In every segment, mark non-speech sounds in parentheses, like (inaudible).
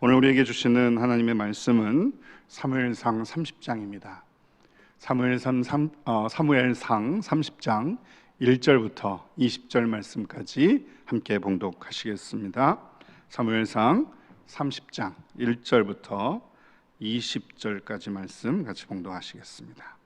오늘 우리에게 주시는 하나님의 말씀은 사무엘상 30장입니다. 사무엘상 3, 어, 사무엘상 30장 1절부터 20절 말씀까지 함께 봉독하시겠습니다. 사무엘상 30장 1절부터 20절까지 말씀 같이 봉독하시겠습니다.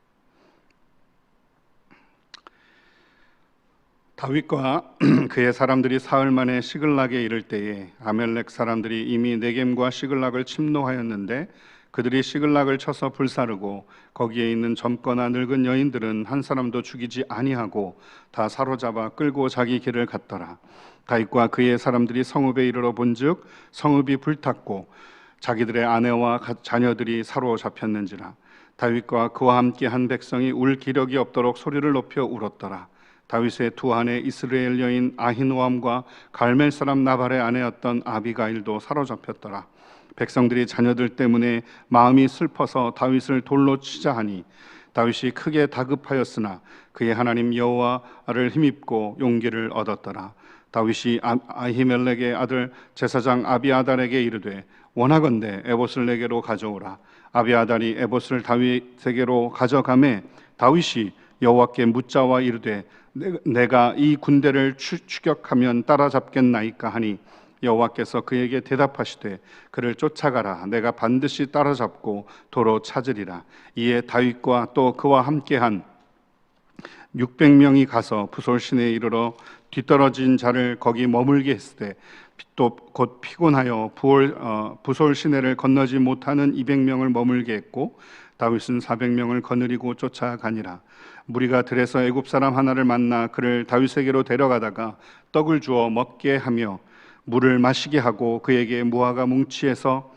다윗과 (clears throat) 그의 사람들이 사흘 만에 시글락에 이를 때에 아멜렉 사람들이 이미 네겜과 시글락을 침노하였는데 그들이 시글락을 쳐서 불사르고 거기에 있는 젊거나 늙은 여인들은 한 사람도 죽이지 아니하고 다 사로잡아 끌고 자기 길을 갔더라. 다윗과 그의 사람들이 성읍에 이르러 본즉 성읍이 불탔고 자기들의 아내와 자녀들이 사로잡혔는지라 다윗과 그와 함께 한 백성이 울 기력이 없도록 소리를 높여 울었더라. 다윗의 두 아내 이스라엘 여인 아히노암과 갈멜 사람 나발의 아내였던 아비가일도 사로잡혔더라. 백성들이 자녀들 때문에 마음이 슬퍼서 다윗을 돌로 치자 하니 다윗이 크게 다급하였으나 그의 하나님 여호와를 힘입고 용기를 얻었더라. 다윗이 아, 아히멜렉의 아들 제사장 아비아달에게 이르되 원하건대 에봇을 내게로 가져오라. 아비아달이 에봇을 다윗에게로 가져가매 다윗이 여호와께 묻자와 이르되 내가 이 군대를 추격하면 따라잡겠나이까 하니 여호와께서 그에게 대답하시되 그를 쫓아가라. 내가 반드시 따라잡고 도로 찾으리라. 이에 다윗과 또 그와 함께한 600명이 가서 부솔 시내에 이르러 뒤떨어진 자를 거기 머물게 했을 때또 곧 피곤하여 부올, 어, 부솔 시내를 건너지 못하는 200명을 머물게 했고 다윗은 400명을 거느리고 쫓아가니라 무리가 들에서 애굽 사람 하나를 만나 그를 다윗에게로 데려가다가 떡을 주어 먹게 하며 물을 마시게 하고 그에게 무화과 뭉치에서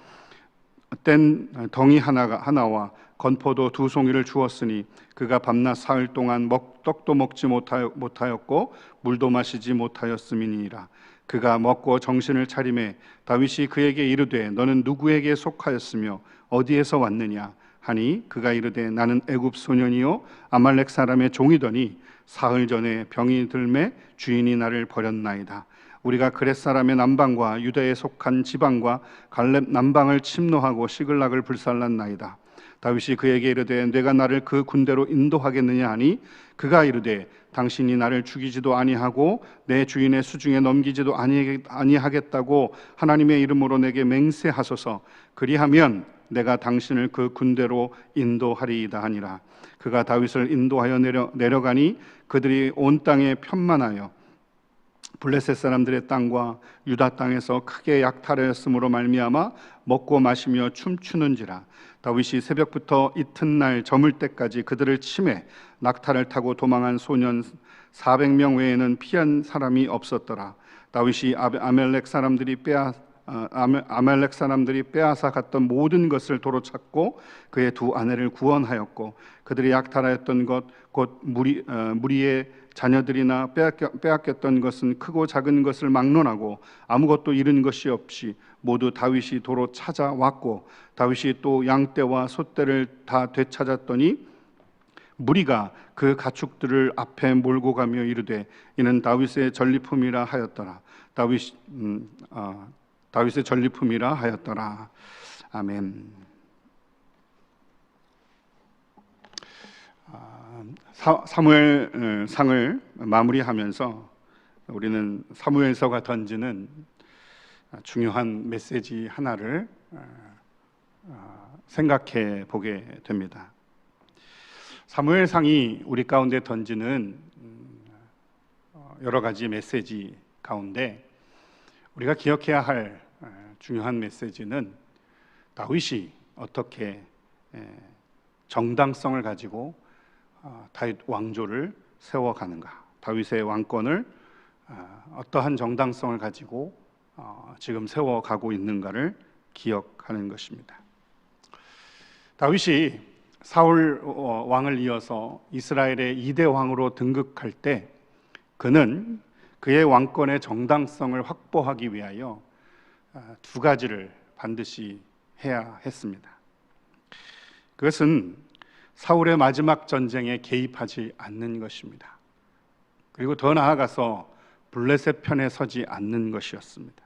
뗀 덩이 하나가 하나와 건포도 두 송이를 주었으니 그가 밤낮 사흘 동안 먹, 떡도 먹지 못하였고 물도 마시지 못하였음이니라. 그가 먹고 정신을 차림에 다윗이 그에게 이르되 너는 누구에게 속하였으며 어디에서 왔느냐 하니 그가 이르되 나는 애굽 소년이요 아말렉 사람의 종이더니 사흘 전에 병이 들매 주인이 나를 버렸나이다. 우리가 그렛 사람의 남방과 유대에 속한 지방과 갈렙 남방을 침노하고 시글락을 불살랐나이다. 다윗이 그에게 이르되 내가 나를 그 군대로 인도하겠느냐 하니 그가 이르되 당신이 나를 죽이지도 아니하고 내 주인의 수중에 넘기지도 아니하겠다고 하나님의 이름으로 내게 맹세하소서 그리하면 내가 당신을 그 군대로 인도하리이다 하니라. 그가 다윗을 인도하여 내려, 내려가니 그들이 온 땅에 편만하여 블레셋 사람들의 땅과 유다 땅에서 크게 약탈하였으므로 말미암아 먹고 마시며 춤추는지라. 다윗이 새벽부터 이튿날 저물 때까지 그들을 침해 낙타를 타고 도망한 소년 400명 외에는 피한 사람이 없었더라. 다윗이 아멜렉 사람들이 빼앗 어, 아멜렉 사람들이 빼앗아 갔던 모든 것을 도로 찾고 그의 두 아내를 구원하였고 그들이 약탈하였던 것 곧 무리 어, 무리의 자녀들이나 빼앗겼, 던 것은 크고 작은 것을 막론하고 아무것도 잃은 것이 없이 모두 다윗이 도로 찾아왔고 다윗이 또 양떼와 소떼를 다 되찾았더니 무리가 그 가축들을 앞에 몰고 가며 이르되 이는 다윗의 전리품이라 하였더라. 다윗 음, 아, 다윗의 전리품이라 하였더라. 아멘. 아, 사무엘 어, 상을 마무리하면서 우리는 사무엘서가 던지는 중요한 메시지 하나를 어, 어, 생각해 보게 됩니다. 사무엘상이 우리 가운데 던지는 음, 여러 가지 메시지 가운데 우리가 기억해야 할 중요한 메시지는 다윗이 어떻게 정당성을 가지고 어, 다윗 왕조를 세워가는가, 다윗의 왕권을 어, 어떠한 정당성을 가지고 어, 지금 세워가고 있는가를 기억하는 것입니다. 다윗이 사울 왕을 이어서 이스라엘의 이대 왕으로 등극할 때 그는 그의 왕권의 정당성을 확보하기 위하여 아, 두 가지를 반드시 해야 했습니다. 그것은 사울의 마지막 전쟁에 개입하지 않는 것입니다. 그리고 더 나아가서 블레셋 편에 서지 않는 것이었습니다.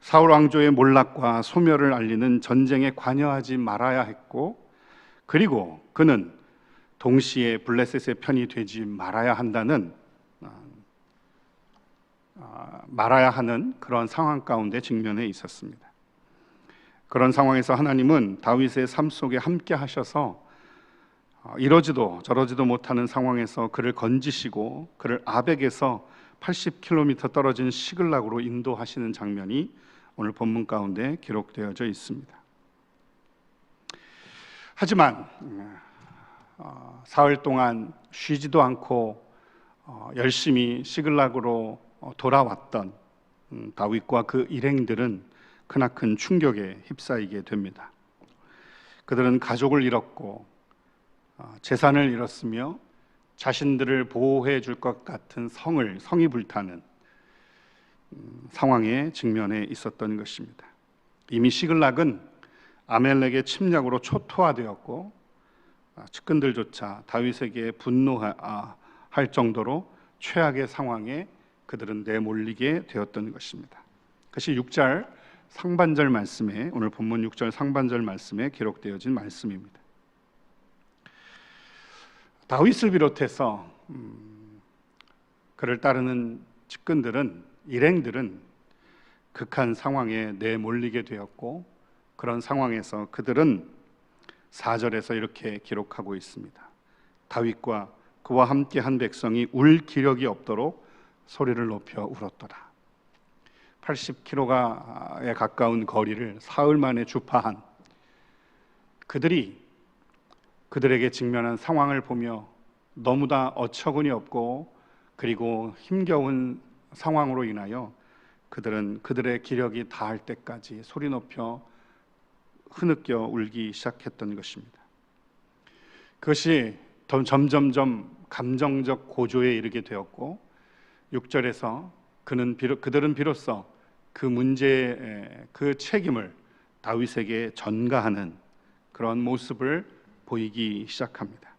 사울 왕조의 몰락과 소멸을 알리는 전쟁에 관여하지 말아야 했고 그리고 그는 동시에 블레셋의 편이 되지 말아야 한다는 아, 말아야 하는 그런 상황 가운데 직면해 있었습니다. 그런 상황에서 하나님은 다윗의 삶 속에 함께 하셔서 어, 이러지도 저러지도 못하는 상황에서 그를 건지시고 그를 아벡에서 80km 떨어진 시글락으로 인도하시는 장면이 오늘 본문 가운데 기록되어져 있습니다. 하지만 어, 사흘 동안 쉬지도 않고 어, 열심히 시글락으로 어, 돌아왔던 음, 다윗과 그 일행들은 크나큰 충격에 휩싸이게 됩니다. 그들은 가족을 잃었고 어, 재산을 잃었으며 자신들을 보호해 줄 것 같은 성을 성이 불타는 음, 상황에 직면해 있었던 것입니다. 이미 시글락은 아멜렉의 침략으로 초토화되었고 아, 측근들조차 다윗에게 분노할 정도로 최악의 상황에 그들은 내몰리게 되었던 것입니다. 그것이 6절 상반절 말씀에 오늘 본문 6절 상반절 말씀에 기록되어진 말씀입니다. 다윗을 비롯해서 음, 그를 따르는 측근들은 일행들은 극한 상황에 내몰리게 되었고 그런 상황에서 그들은 4절에서 이렇게 기록하고 있습니다. 다윗과 그와 함께 한 백성이 울 기력이 없도록 소리를 높여 울었더라. 80km에 가까운 거리를 사흘 만에 주파한 그들이 그들에게 직면한 상황을 보며 너무나 어처구니 없고 그리고 힘겨운 상황으로 인하여 그들은 그들의 기력이 다할 때까지 소리 높여 흐느껴 울기 시작했던 것입니다. 그것이 점점점 감정적 고조에 이르게 되었고 6절에서 그는 비로, 그들은 비로소 그 문제의 그 책임을 다윗에게 전가하는 그런 모습을 보이기 시작합니다.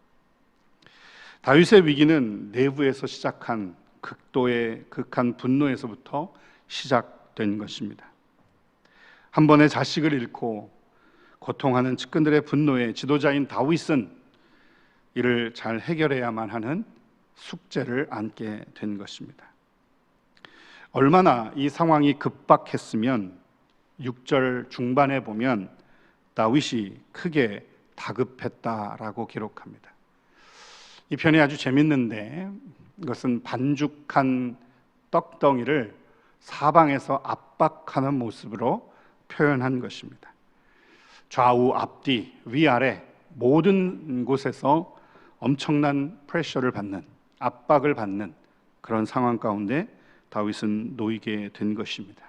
다윗의 위기는 내부에서 시작한 극도의 극한 분노에서부터 시작된 것입니다. 한 번의 자식을 잃고 고통하는 측근들의 분노에 지도자인 다윗은 이를 잘 해결해야만 하는 숙제를 안게 된 것입니다. 얼마나 이 상황이 급박했으면 6절 중반에 보면 다윗이 크게 다급했다라고 기록합니다. 이 편이 아주 재밌는데 이것은 반죽한 떡덩이를 사방에서 압박하는 모습으로 표현한 것입니다. 좌우 앞뒤 위아래 모든 곳에서 엄청난 프레셔를 받는 압박을 받는 그런 상황 가운데 다윗은 놓이게 된 것입니다.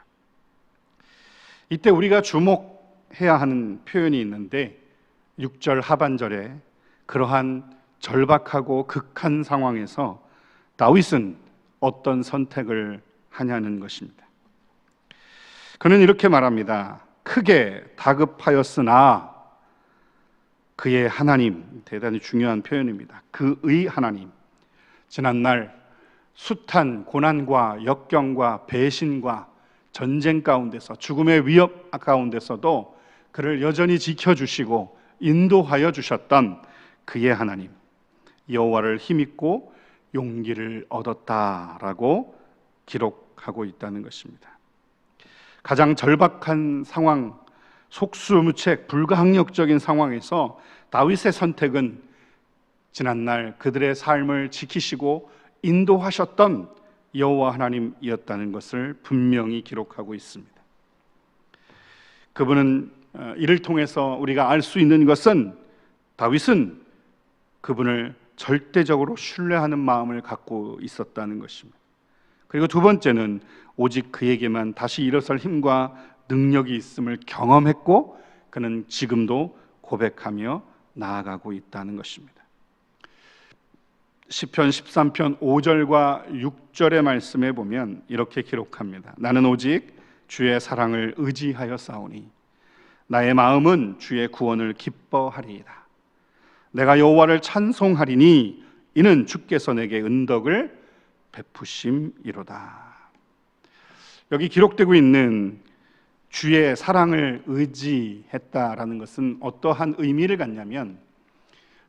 이때 우리가 주목해야 하는 표현이 있는데 6절 하반절에 그러한 절박하고 극한 상황에서 다윗은 어떤 선택을 하냐는 것입니다. 그는 이렇게 말합니다. 크게 다급하였으나 그의 하나님 대단히 중요한 표현입니다. 그의 하나님 지난날 숱한 고난과 역경과 배신과 전쟁 가운데서 죽음의 위협 가운데서도 그를 여전히 지켜주시고 인도하여 주셨던 그의 하나님 여호와를 힘입고 용기를 얻었다라고 기록하고 있다는 것입니다. 가장 절박한 상황, 속수무책, 불가항력적인 상황에서 다윗의 선택은 지난날 그들의 삶을 지키시고 인도하셨던 여호와 하나님이었다는 것을 분명히 기록하고 있습니다. 그분은 어, 이를 통해서 우리가 알 수 있는 것은 다윗은 그분을 절대적으로 신뢰하는 마음을 갖고 있었다는 것입니다. 그리고 두 번째는 오직 그에게만 다시 일어설 힘과 능력이 있음을 경험했고 그는 지금도 고백하며 나아가고 있다는 것입니다. 시편 13편 5절과 6절의 말씀에 보면 이렇게 기록합니다. 나는 오직 주의 사랑을 의지하여 싸우니 나의 마음은 주의 구원을 기뻐하리이다. 내가 여호와를 찬송하리니 이는 주께서 내게 은덕을 베푸심이로다. 여기 기록되고 있는 주의 사랑을 의지했다라는 것은 어떠한 의미를 갖냐면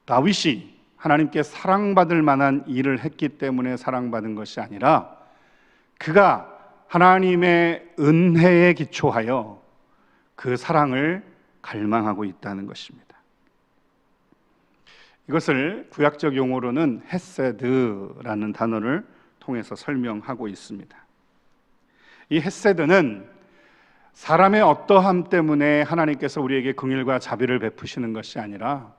다윗이 하나님께 사랑받을 만한 일을 했기 때문에 사랑받은 것이 아니라 그가 하나님의 은혜에 기초하여 그 사랑을 갈망하고 있다는 것입니다. 이것을 구약적 용어로는 헤세드라는 단어를 통해서 설명하고 있습니다. 이 헤세드는 사람의 어떠함 때문에 하나님께서 우리에게 긍휼과 자비를 베푸시는 것이 아니라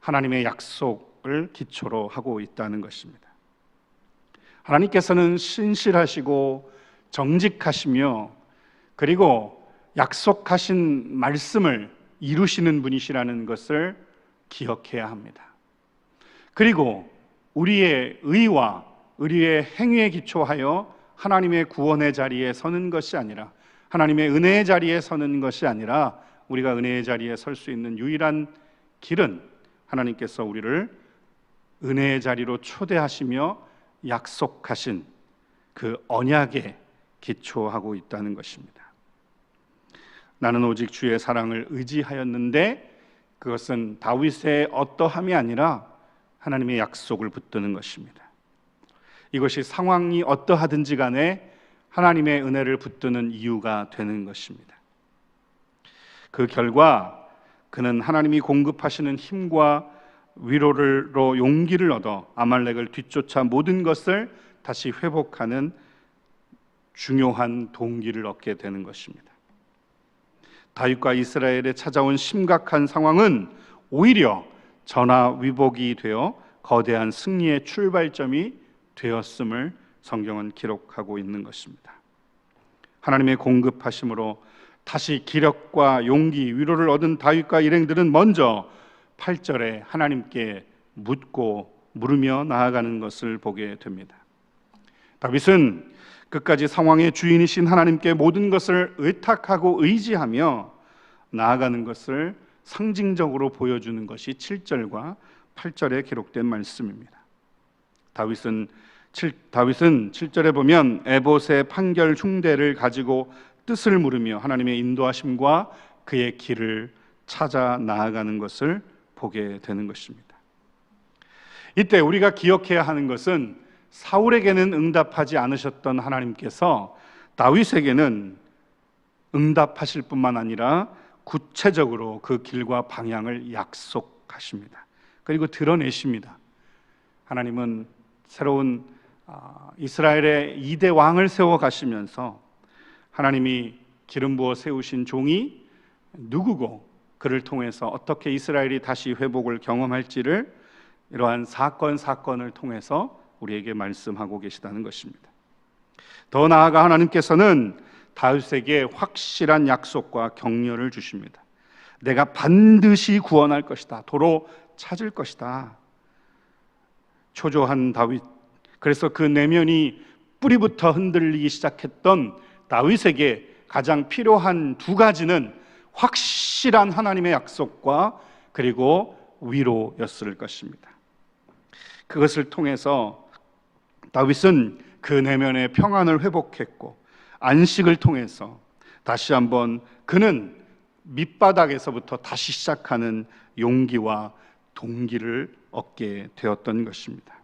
하나님의 약속을 기초로 하고 있다는 것입니다. 하나님께서는 신실하시고 정직하시며 그리고 약속하신 말씀을 이루시는 분이시라는 것을 기억해야 합니다. 그리고 우리의 의와 우리의 행위에 기초하여 하나님의 구원의 자리에 서는 것이 아니라 하나님의 은혜의 자리에 서는 것이 아니라 우리가 은혜의 자리에 설 수 있는 유일한 길은 하나님께서 우리를 은혜의 자리로 초대하시며 약속하신 그 언약에 기초하고 있다는 것입니다. 나는 오직 주의 사랑을 의지하였는데 그것은 다윗의 어떠함이 아니라 하나님의 약속을 붙드는 것입니다. 이것이 상황이 어떠하든지 간에 하나님의 은혜를 붙드는 이유가 되는 것입니다. 그 결과 그는 하나님이 공급하시는 힘과 위로를로 용기를 얻어 아말렉을 뒤쫓아 모든 것을 다시 회복하는 중요한 동기를 얻게 되는 것입니다. 다윗과 이스라엘에 찾아온 심각한 상황은 오히려 전화위복이 되어 거대한 승리의 출발점이 되었음을 성경은 기록하고 있는 것입니다. 하나님의 공급하심으로 다시 기력과 용기, 위로를 얻은 다윗과 일행들은 먼저 8절에 하나님께 묻고 물으며 나아가는 것을 보게 됩니다. 다윗은 끝까지 상황의 주인이신 하나님께 모든 것을 의탁하고 의지하며 나아가는 것을 상징적으로 보여주는 것이 7절과 8절에 기록된 말씀입니다. 다윗은 7, 다윗은 7절에 보면 에봇의 판결 흉대를 가지고 뜻을 물으며 하나님의 인도하심과 그의 길을 찾아 나아가는 것을 보게 되는 것입니다. 이때 우리가 기억해야 하는 것은 사울에게는 응답하지 않으셨던 하나님께서 다윗에게는 응답하실 뿐만 아니라 구체적으로 그 길과 방향을 약속하십니다. 그리고 드러내십니다. 하나님은 새로운 아, 이스라엘의 이대 왕을 세워 가시면서 하나님이 기름 부어 세우신 종이 누구고 그를 통해서 어떻게 이스라엘이 다시 회복을 경험할지를 이러한 사건 사건을 통해서 우리에게 말씀하고 계시다는 것입니다. 더 나아가 하나님께서는 다윗에게 확실한 약속과 격려를 주십니다. 내가 반드시 구원할 것이다. 도로 찾을 것이다. 초조한 다윗. 그래서 그 내면이 뿌리부터 흔들리기 시작했던 다윗에게 가장 필요한 두 가지는 확실한 하나님의 약속과 그리고 위로였을 것입니다. 그것을 통해서 다윗은 그 내면의 평안을 회복했고 안식을 통해서 다시 한번 그는 밑바닥에서부터 다시 시작하는 용기와 동기를 얻게 되었던 것입니다.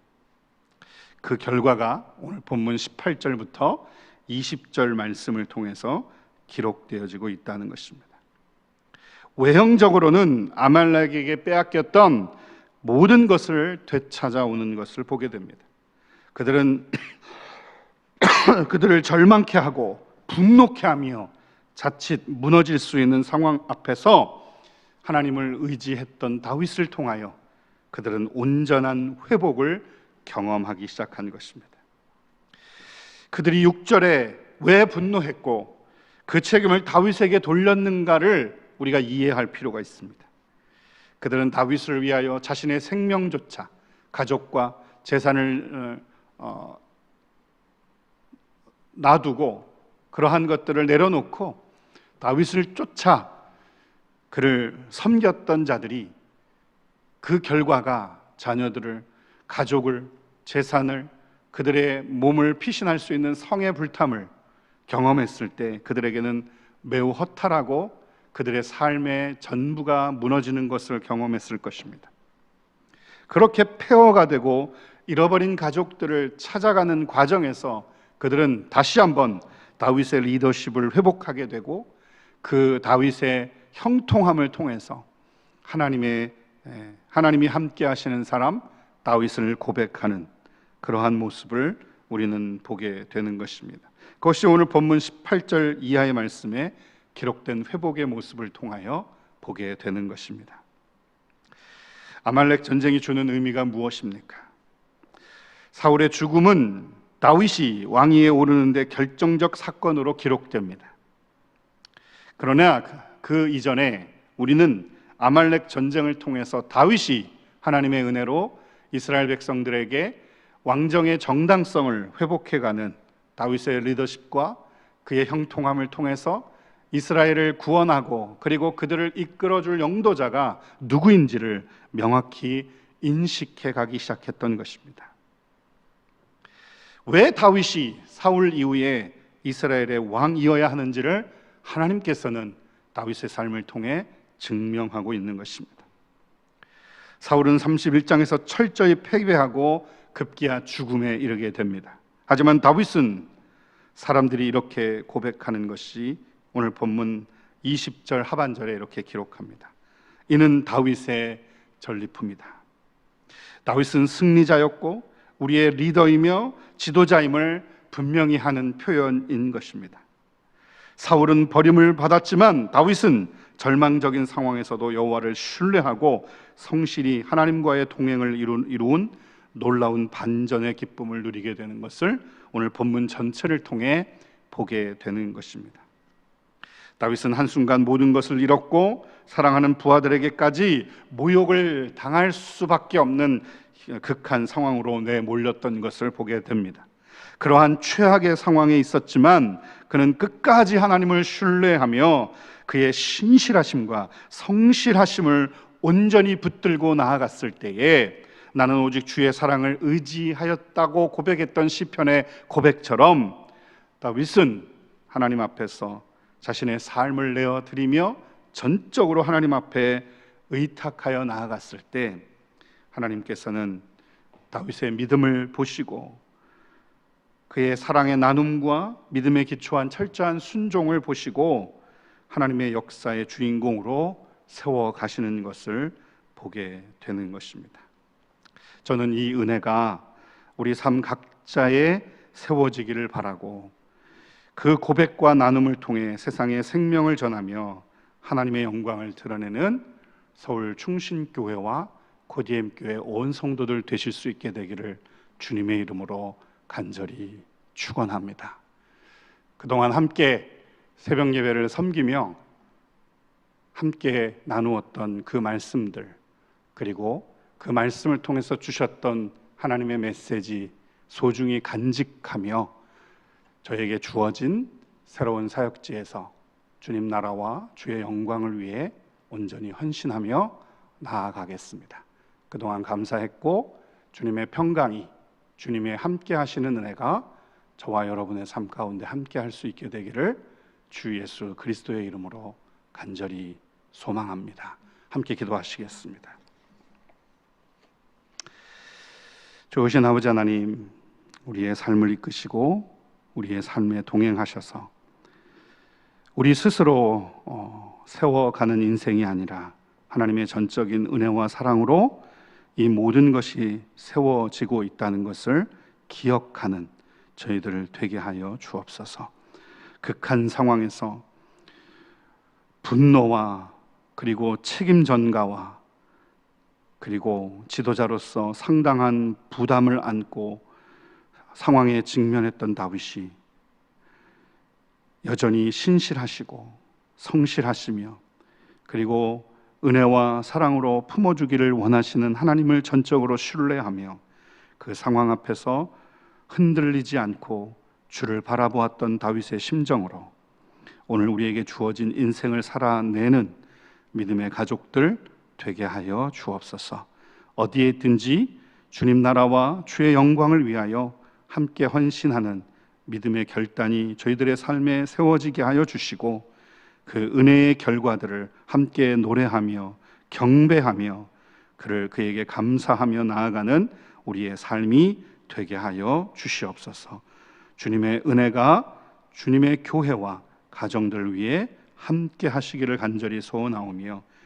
그 결과가 오늘 본문 18절부터 20절 말씀을 통해서 기록되어지고 있다는 것입니다. 외형적으로는 아말렉에게 빼앗겼던 모든 것을 되찾아오는 것을 보게 됩니다. 그들은 (clears throat) 그들을 절망케 하고 분노케 하며 자칫 무너질 수 있는 상황 앞에서 하나님을 의지했던 다윗을 통하여 그들은 온전한 회복을 경험하기 시작한 것입니다. 그들이 6절에 왜 분노했고 그 책임을 다윗에게 돌렸는가를 우리가 이해할 필요가 있습니다. 그들은 다윗을 위하여 자신의 생명조차 가족과 재산을 어, 어 놔두고 그러한 것들을 내려놓고 다윗을 쫓아 그를 섬겼던 자들이 그 결과가 자녀들을 가족을 재산을 그들의 몸을 피신할 수 있는 성의 불탐을 경험했을 때 그들에게는 매우 허탈하고 그들의 삶의 전부가 무너지는 것을 경험했을 것입니다. 그렇게 폐허가 되고 잃어버린 가족들을 찾아가는 과정에서 그들은 다시 한번 다윗의 리더십을 회복하게 되고 그 다윗의 형통함을 통해서 하나님의 에, 하나님이 함께 하시는 사람 다윗을 고백하는 그러한 모습을 우리는 보게 되는 것입니다. 그것이 오늘 본문 18절 이하의 말씀에 기록된 회복의 모습을 통하여 보게 되는 것입니다. 아말렉 전쟁이 주는 의미가 무엇입니까? 사울의 죽음은 다윗이 왕위에 오르는데 결정적 사건으로 기록됩니다. 그러나 그 이전에 우리는 아말렉 전쟁을 통해서 다윗이 하나님의 은혜로 이스라엘 백성들에게 왕정의 정당성을 회복해가는 다윗의 리더십과 그의 형통함을 통해서 이스라엘을 구원하고 그리고 그들을 이끌어줄 영도자가 누구인지를 명확히 인식해 가기 시작했던 것입니다. 왜 다윗이 사울 이후에 이스라엘의 왕이어야 하는지를 하나님께서는 다윗의 삶을 통해 증명하고 있는 것입니다. 사울은 31장에서 철저히 패배하고 급기야 죽음에 이르게 됩니다. 하지만 다윗은 사람들이 이렇게 고백하는 것이 오늘 본문 20절 하반절에 이렇게 기록합니다. 이는 다윗의 전리품이다. 다윗은 승리자였고 우리의 리더이며 지도자임을 분명히 하는 표현인 것입니다. 사울은 버림을 받았지만 다윗은 절망적인 상황에서도 여호와를 신뢰하고 성실히 하나님과의 동행을 이룬 놀라운 반전의 기쁨을 누리게 되는 것을 오늘 본문 전체를 통해 보게 되는 것입니다. 다윗은 한순간 모든 것을 잃었고 사랑하는 부하들에게까지 모욕을 당할 수밖에 없는 극한 상황으로 내몰렸던 것을 보게 됩니다. 그러한 최악의 상황에 있었지만 그는 끝까지 하나님을 신뢰하며 그의 신실하심과 성실하심을 온전히 붙들고 나아갔을 때에 나는 오직 주의 사랑을 의지하였다고 고백했던 시편의 고백처럼 다윗은 하나님 앞에서 자신의 삶을 내어 드리며 전적으로 하나님 앞에 의탁하여 나아갔을 때 하나님께서는 다윗의 믿음을 보시고 그의 사랑의 나눔과 믿음에 기초한 철저한 순종을 보시고 하나님의 역사의 주인공으로 세워 가시는 것을 보게 되는 것입니다. 저는 이 은혜가 우리 삶 각자의 세워지기를 바라고 그 고백과 나눔을 통해 세상에 생명을 전하며 하나님의 영광을 드러내는 서울 충신교회와 고디엠 교회 온 성도들 되실 수 있게 되기를 주님의 이름으로 간절히 축원합니다. 그동안 함께 새벽 예배를 섬기며 함께 나누었던 그 말씀들 그리고 그 말씀을 통해서 주셨던 하나님의 메시지 소중히 간직하며 저에게 주어진 새로운 사역지에서 주님 나라와 주의 영광을 위해 온전히 헌신하며 나아가겠습니다. 그동안 감사했고 주님의 평강이 주님의 함께 하시는 은혜가 저와 여러분의 삶 가운데 함께 할 수 있게 되기를 주 예수 그리스도의 이름으로 간절히 소망합니다. 함께 기도하시겠습니다. 좋으신 아버지 하나님, 우리의 삶을 이끄시고 우리의 삶에 동행하셔서 우리 스스로 어, 세워가는 인생이 아니라 하나님의 전적인 은혜와 사랑으로 이 모든 것이 세워지고 있다는 것을 기억하는 저희들을 되게 하여 주옵소서. 극한 상황에서 분노와 그리고 책임 전가와 그리고 지도자로서 상당한 부담을 안고 상황에 직면했던 다윗이 여전히 신실하시고 성실하시며 그리고 은혜와 사랑으로 품어주기를 원하시는 하나님을 전적으로 신뢰하며 그 상황 앞에서 흔들리지 않고 주를 바라보았던 다윗의 심정으로 오늘 우리에게 주어진 인생을 살아내는 믿음의 가족들 되게 하여 주옵소서. 어디에 있든지 주님 나라와 주의 영광을 위하여 함께 헌신하는 믿음의 결단이 저희들의 삶에 세워지게 하여 주시고 그 은혜의 결과들을 함께 노래하며 경배하며 그를 그에게 감사하며 나아가는 우리의 삶이 되게 하여 주시옵소서. 주님의 은혜가 주님의 교회와 가정들 위해 함께 하시기를 간절히 소원하오며